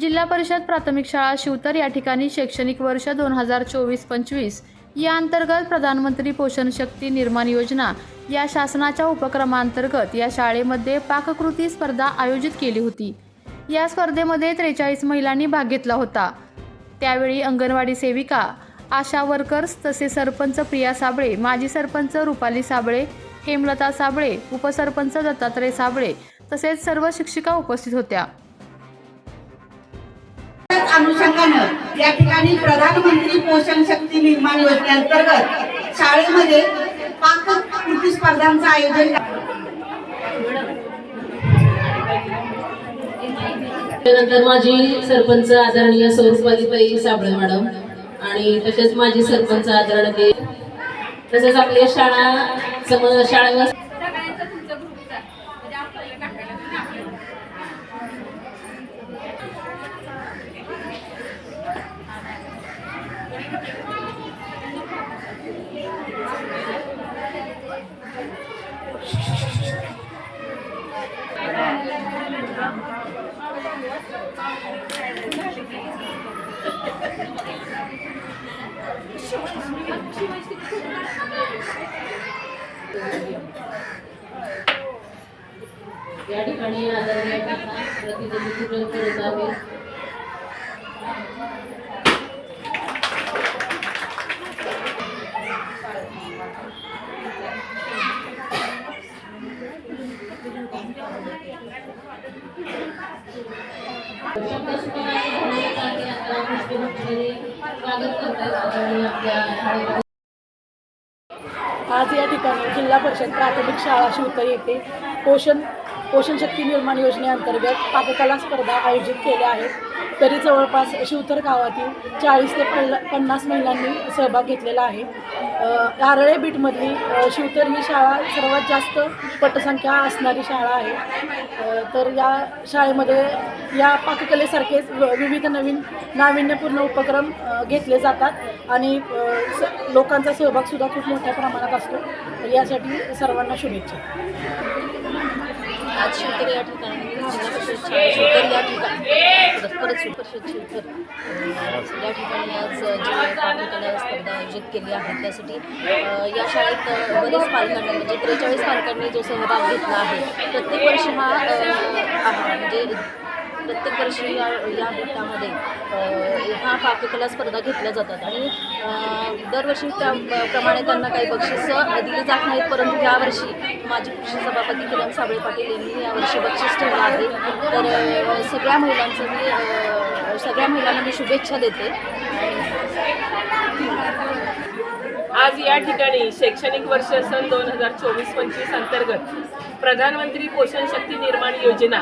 जिल्हा परिषद प्राथमिक शाळा शिवतर या ठिकाणी शैक्षणिक वर्ष दोन हजार चोवीस पंचवीस. या अंतर्गत प्रधानमंत्री पोषण शक्ती निर्माण योजना या शासनाच्या उपक्रमांतर्गत या शाळेमध्ये पाककृती स्पर्धा आयोजित केली होती. या स्पर्धेमध्ये त्रेचाळीस महिलांनी भाग घेतला होता. त्यावेळी अंगणवाडी सेविका आशा वर्कर्स तसे सरपंच प्रिया साबळे माजी सरपंच रुपाली साबळे हेमलता साबळे उपसरपंच दत्तात्रय साबळे तसेच सर्व शिक्षिका उपस्थित होत्या. अनुषंगानं या ठिकाणी प्रधानमंत्री पोषण शक्ती निर्माण योजनेअंतर्गत शाळेमध्ये पाककृती स्पर्धांचं आयोजन त्यानंतर माझी सरपंच आदरणीय सौरपालीताई साबळे मॅडम आणि तसेच माझी सरपंच आदरणीय तसेच आपली शाळा सम शाळेवर या ठिकाणी आदरणीय प्रतिनिधी प्रतिनिधित्व करत आहे शब्द सुद्धा आज या ठिकाणी जिल्हा परिषद प्राथमिक शाळा शिवता येथे पोषण पोषण शक्ती निर्माण योजनेअंतर्गत पाककला स्पर्धा आयोजित केल्या आहेत. तरी जवळपास शिवतर गावातील चाळीस ते पल्ल पन्नास महिलांनी सहभाग घेतलेला आहे. आरळे बीटमधली शिवतर ही शाळा सर्वात जास्त पटसंख्या असणारी शाळा आहे. तर या शाळेमध्ये या पाककलेसारखेच व- विविध नवीन नाविन्यपूर्ण उपक्रम घेतले जातात आणि स- लोकांचा सहभागसुद्धा खूप मोठ्या प्रमाणात असतो. यासाठी सर्वांना शुभेच्छा. आज शिवतर या ठिकाणी जिल्हा परिषद शिवतर या ठिकाणी. परत परत शिवतर या ठिकाणी. आज जी पाककला स्पर्धा आयोजित केली आहे. त्यासाठी या शाळेत बरेच पालकांनी म्हणजे त्रेचाळीस पालकांनी जो सहभाग घेतला आहे प्रत्येक वर्षी हा म्हणजे प्रत्येक वर्षी या या गटामध्ये ह्या हा पाककला स्पर्धा घेतल्या जातात. आणि दरवर्षी त्या प्रमाणे त्यांना काही बक्षिसं दिली जात नाहीत परंतु यावर्षी माजी कृषी सभापती किरण साबळे पाटील यांनी यावर्षी बक्षीस ठेवलं आहे. तर सगळ्या महिलांचं मी सगळ्या महिलांना मी शुभेच्छा देते. आज या ठिकाणी शैक्षणिक वर्ष सन दोन हजार चोवीस पंचवीस अंतर्गत प्रधानमंत्री पोषण शक्ती निर्माण योजना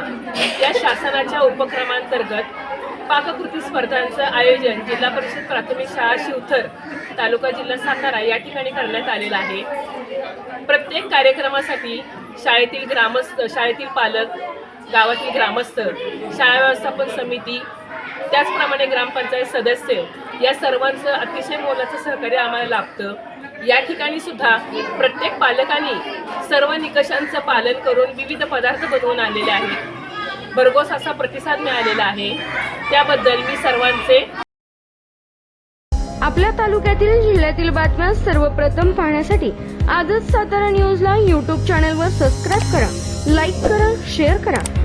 या शासनाच्या उपक्रमांतर्गत पाककृती स्पर्धांचं आयोजन जिल्हा परिषद प्राथमिक शाळा शिवथर तालुका जिल्हा सातारा या ठिकाणी करण्यात आलेलं आहे. प्रत्येक कार्यक्रमासाठी शाळेतील ग्रामस्थ शाळेतील पालक गावातील ग्रामस्थ शाळा व्यवस्थापन समिती त्याचप्रमाणे ग्रामपंचायत सदस्य या सर्वांचं अतिशय मोलाचं सहकार्य आम्हाला लाभतं. या ठिकाणी सुद्धा प्रत्येक पालकांनी सर्व निकषांचं पालन करून विविध पदार्थ बनवून आलेले आहेत. भरघोस असा प्रतिसाद मिळालेला आहे. त्याबद्दल मी सर्वांचे आपल्या तालुक्यातील जिल्ह्यातील बातम्या सर्वप्रथम पाहण्यासाठी आजच सातारा न्यूजला यूट्यूब चॅनलवर सबस्क्राईब करा लाईक करा शेअर करा.